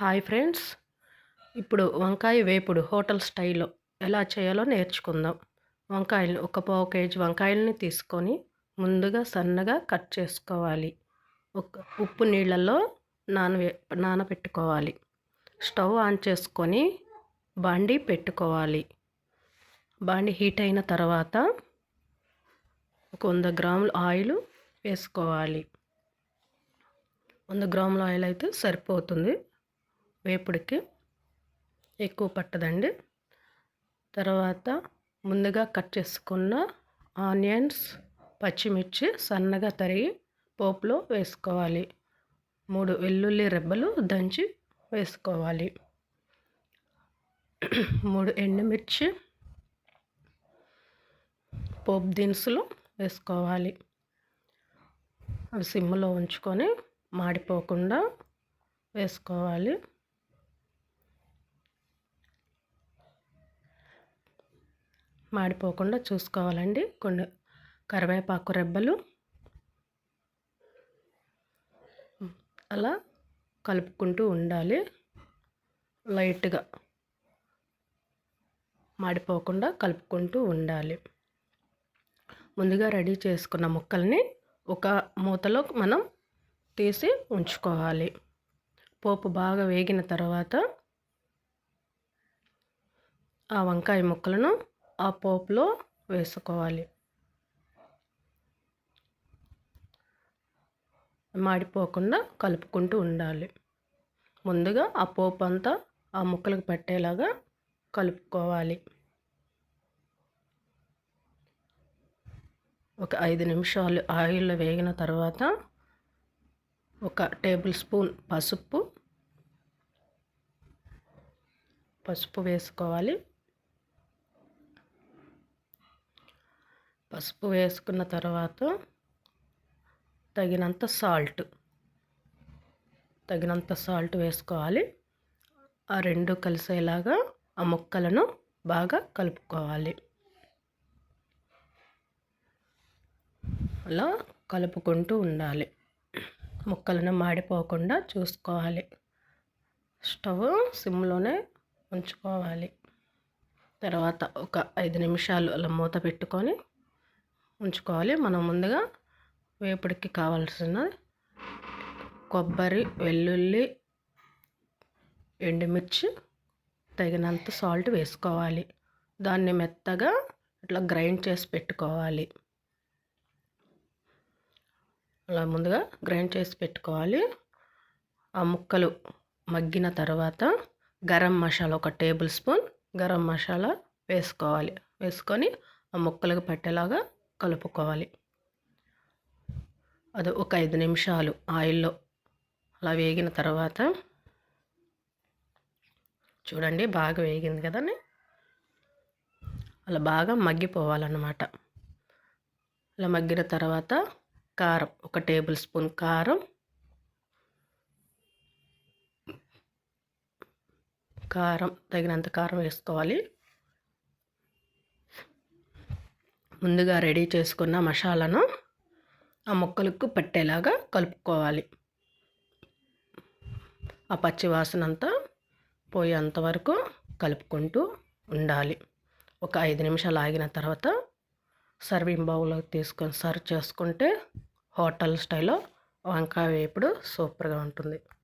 Hi friends. ఇప్పుడు వంకాయ వేపుడు హోటల్ స్టైల్లో ఎలా చేయాలో నేర్చుకుందాం. వంకాయలు ఒక పావు కేజీ వంకాయలని తీసుకొని ముందుగా సన్నగా కట్ చేసుకోవాలి. ఒక ఉప్పు నీళ్ళల్లో నానవే నానబెట్టుకోవాలి స్టవ్ ఆన్ చేసుకొని బాండి పెట్టుకోవాలి. బాండి హీట్ అయిన తర్వాత ఒక వంద గ్రాముల ఆయిల్ వేసుకోవాలి. వంద గ్రాముల ఆయిల్ అయితే సరిపోతుంది. వేపుడికి ఎక్కువ పట్టదండి. తర్వాత ముందుగా కట్ చేసుకున్న ఆనియన్స్ పచ్చిమిర్చి సన్నగా తరిగి పోపులో వేసుకోవాలి. మూడు వెల్లుల్లి రెబ్బలు దంచి వేసుకోవాలి. మూడు ఎండుమిర్చి పోపు దినుసులు వేసుకోవాలి. అవి సిమ్లో ఉంచుకొని మాడిపోకుండా వేసుకోవాలి. మాడిపోకుండా చూసుకోవాలండి. కొన్ని కరివేపాకు రెబ్బలు. అలా కలుపుకుంటూ ఉండాలి. లైట్గా మాడిపోకుండా కలుపుకుంటూ ఉండాలి. ముందుగా రెడీ చేసుకున్న ముక్కల్ని ఒక మూతలో మనం తీసి ఉంచుకోవాలి. పోపు బాగా వేగిన తర్వాత ఆ వంకాయ ముక్కలను ఆ పోపులో వేసుకోవాలి. మాడిపోకుండా కలుపుకుంటూ ఉండాలి. ముందుగా ఆ పోపు అంతా ఆ ముక్కలకు పట్టేలాగా కలుపుకోవాలి. ఒక ఐదు నిమిషాలు ఆయిల్లో వేగిన తర్వాత ఒక టేబుల్ స్పూన్ పసుపు పసుపు వేసుకోవాలి. పసుపు వేసుకున్న తర్వాత తగినంత సాల్ట్ తగినంత సాల్ట్ వేసుకోవాలి. ఆ రెండు కలిసేలాగా ఆ ముక్కలను బాగా కలుపుకోవాలి. అలా కలుపుకుంటూ ఉండాలి. ముక్కలను మాడిపోకుండా చూసుకోవాలి. స్టవ్ సిమ్లోనే ఉంచుకోవాలి. తర్వాత ఒక ఐదు నిమిషాలు అలా మూత పెట్టుకొని ఉంచుకోవాలి. మనం ముందుగా వేపుడికి కావాల్సిన కొబ్బరి వెల్లుల్లి ఎండుమిర్చి తగినంత సాల్ట్ వేసుకోవాలి. దాన్ని మెత్తగా ఇట్లా గ్రైండ్ చేసి పెట్టుకోవాలి. అలా ముందుగా గ్రైండ్ చేసి పెట్టుకోవాలి. ఆ ముక్కలు మగ్గిన తర్వాత గరం మసాలా ఒక టేబుల్ స్పూన్ గరం మసాలా వేసుకోవాలి. వేసుకొని ఆ ముక్కలకు పట్టేలాగా కలుపుకోవాలి. అది ఒక ఐదు నిమిషాలు ఆయిల్లో. అలా వేగిన తర్వాత చూడండి బాగా వేగింది కదండి? అలా బాగా మగ్గిపోవాలన్నమాట. అలా మగ్గిన తర్వాత కారం ఒక టేబుల్ స్పూన్ కారం. కారం తగినంత కారం వేసుకోవాలి. ముందుగా రెడీ చేసుకున్న మసాలాను ఆ ముక్కలకు పట్టేలాగా కలుపుకోవాలి. ఆ పచ్చి వాసన అంతా పోయేంతవరకు కలుపుకుంటూ ఉండాలి. ఒక ఐదు నిమిషాలు ఆగిన తర్వాత సర్వింగ్ బౌల్లో తీసుకొని సర్వ్ చేసుకుంటే హోటల్ స్టైల్లో వంకాయ వేపుడు సూపర్గా ఉంటుంది.